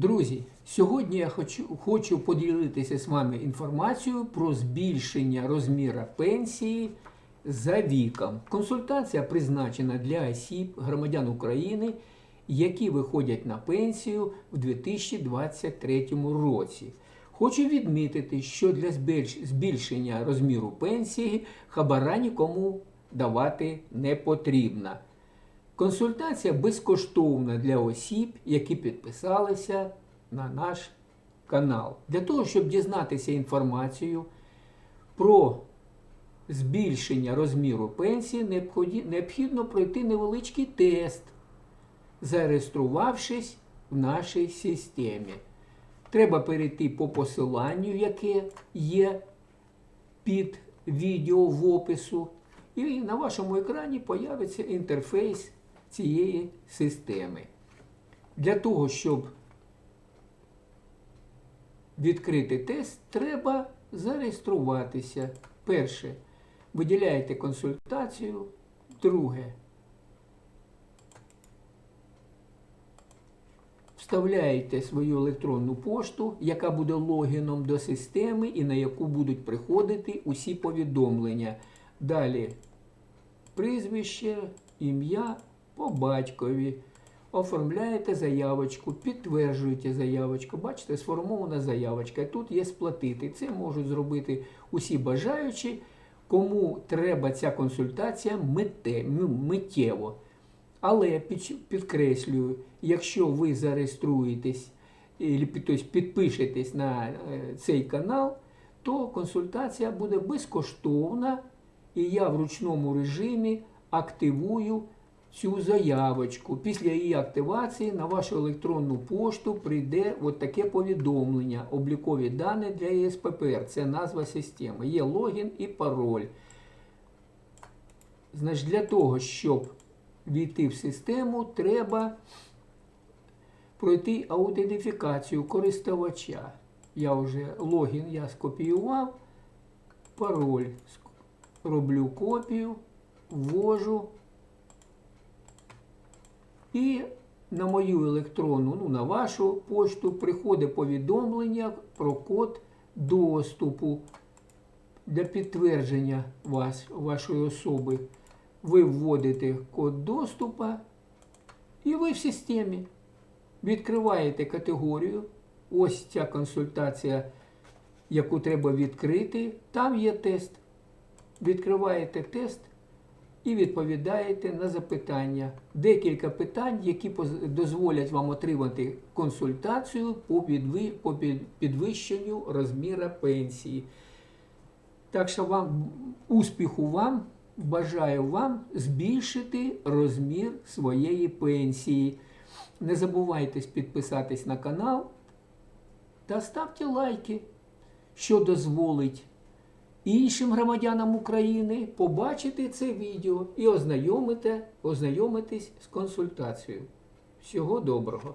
Друзі, сьогодні я хочу, хочу поділитися з вами інформацією про збільшення розміру пенсії за віком. Консультація призначена для осіб, громадян України, які виходять на пенсію в 2023 році. Хочу відмітити, що для збільшення розміру пенсії хабара нікому давати не потрібно. Консультація безкоштовна для осіб, які підписалися на наш канал. Для того, щоб дізнатися інформацію про збільшення розміру пенсії, необхідно пройти невеличкий тест, зареєструвавшись в нашій системі. Треба перейти по посиланню, яке є під відео в опису, і на вашому екрані появиться інтерфейс цієї системи. Для того, щоб відкрити тест, треба зареєструватися. Перше, виділяєте консультацію. Друге, вставляєте свою електронну пошту, яка буде логіном до системи і на яку будуть приходити усі повідомлення. Далі прізвище, ім'я по батькові. Оформляєте заявочку, підтверджуєте заявочку. Бачите, сформована заявочка. Тут є сплатити. Це можуть зробити усі бажаючі, кому треба ця консультація мите, миттєво. Але підкреслюю, якщо ви зареєструєтесь тобто підпишетесь на е, цей канал, то консультація буде безкоштовна, і я в ручному режимі активую цю заявочку. Після її активації на вашу електронну пошту прийде от таке повідомлення. Облікові дані для ЄСППР. Це назва системи. Є логін і пароль. Значить, для того, щоб війти в систему, треба пройти аутентифікацію користувача. Я вже логін я скопіював, пароль роблю копію, ввожу і на мою електронну, ну на вашу пошту приходить повідомлення про код доступу для підтвердження вас, вашої особи. Ви вводите код доступу і ви в системі. Відкриваєте категорію. Ось ця консультація, яку треба відкрити. Там є тест. Відкриваєте тест і відповідаєте на запитання. Декілька питань, які дозволять вам отримати консультацію по підви- по під- підвищенню розміру пенсії. Так що вам успіху вам, бажаю вам збільшити розмір своєї пенсії. Не забувайте підписатись на канал та ставте лайки, що дозволить іншим громадянам України побачити це відео і ознайомити, ознайомитись з консультацією. Всього доброго!